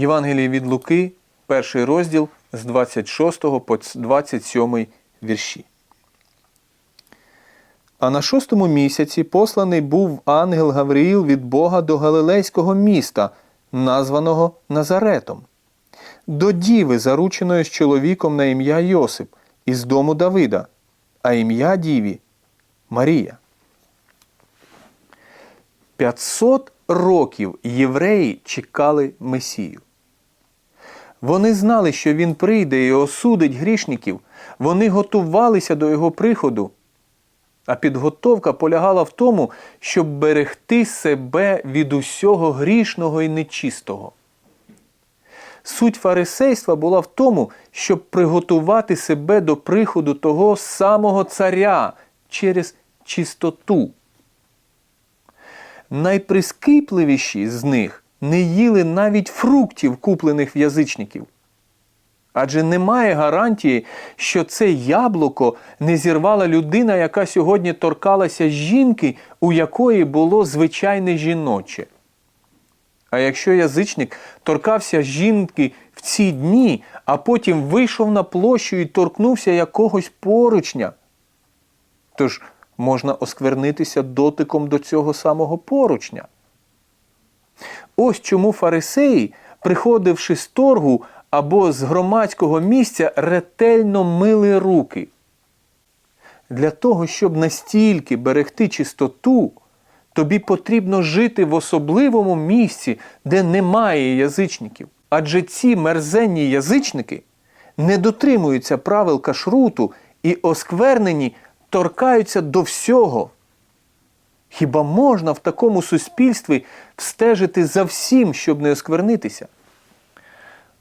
Євангеліє від Луки, перший розділ з 26 по 27 вірші. А на шостому місяці посланий був ангел Гавриїл від Бога до Галилейського міста, названого Назаретом, до діви, зарученої з чоловіком на ім'я Йосип, із дому Давида, а ім'я діві Марія. 500 років євреї чекали Месію. Вони знали, що він прийде і осудить грішників. Вони готувалися до його приходу. А підготовка полягала в тому, щоб берегти себе від усього грішного і нечистого. Суть фарисейства була в тому, щоб приготувати себе до приходу того самого царя через чистоту. Найприскіпливіші з них не їли навіть фруктів, куплених в язичників. Адже немає гарантії, що це яблуко не зірвала людина, яка сьогодні торкалася жінки, у якої було звичайне жіноче. А якщо язичник торкався жінки в ці дні, а потім вийшов на площу і торкнувся якогось поручня, тож можна осквернитися дотиком до цього самого поручня. Ось чому фарисеї, приходивши з торгу або з громадського місця, ретельно мили руки. Для того, щоб настільки берегти чистоту, тобі потрібно жити в особливому місці, де немає язичників. Адже ці мерзенні язичники не дотримуються правил кашруту і осквернені торкаються до всього. Хіба можна в такому суспільстві встежити за всім, щоб не осквернитися?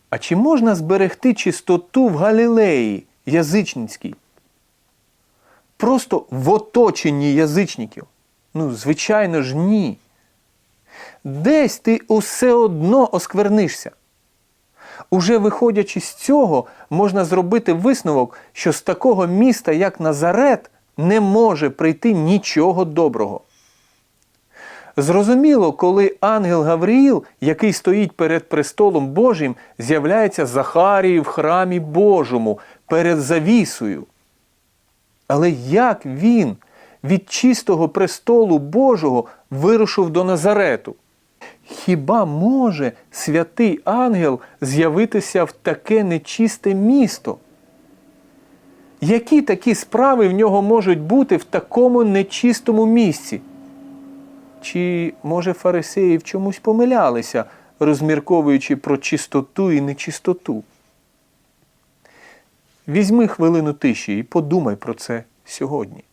А чи можна зберегти чистоту в Галілеї язичницькій? Просто в оточенні язичників? Ну, звичайно ж, ні. Десь ти усе одно осквернишся. Уже виходячи з цього, можна зробити висновок, що з такого міста, як Назарет, не може прийти нічого доброго. Зрозуміло, коли ангел Гавриїл, який стоїть перед престолом Божим, з'являється Захарії в храмі Божому перед завісою. Але як він від чистого престолу Божого вирушив до Назарету? Хіба може святий ангел з'явитися в таке нечисте місто? Які такі справи в нього можуть бути в такому нечистому місці? Чи, може, фарисеї в чомусь помилялися, розмірковуючи про чистоту і нечистоту? Візьми хвилину тиші і подумай про це сьогодні.